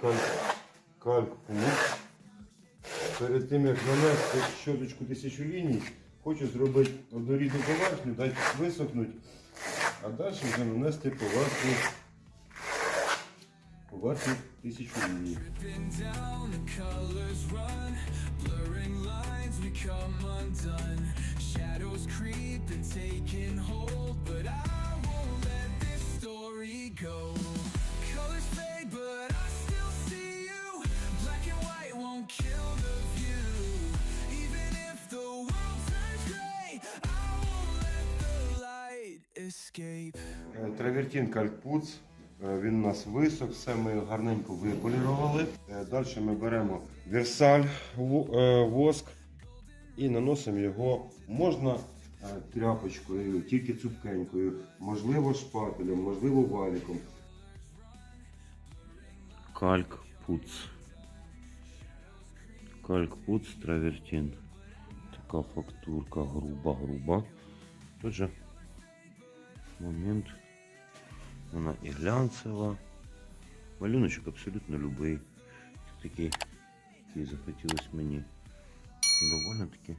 кальк, кальк пух. Перед тим як нанести щоточку тисячу ліній, хочу зробити однорідну поверхню, дати висохнути, а далі вже нанести поверхню, поверхню тисячу ліній. Shadows creep and taking Травертін калькпуц, е, він у нас висох, все ми його гарненько виполірували. Далі ми беремо версаль, е, воск і наносимо його можна е, тряпочкою, тільки цупкенькою, можливо шпателем, можливо валіком. Кальк пуц. Кальк пуц травертин. Така фактурка груба-груба. Тут же момент. Вона і глянцева. Малюночок абсолютно любий. Такий, який захотілось мені. Доволі таки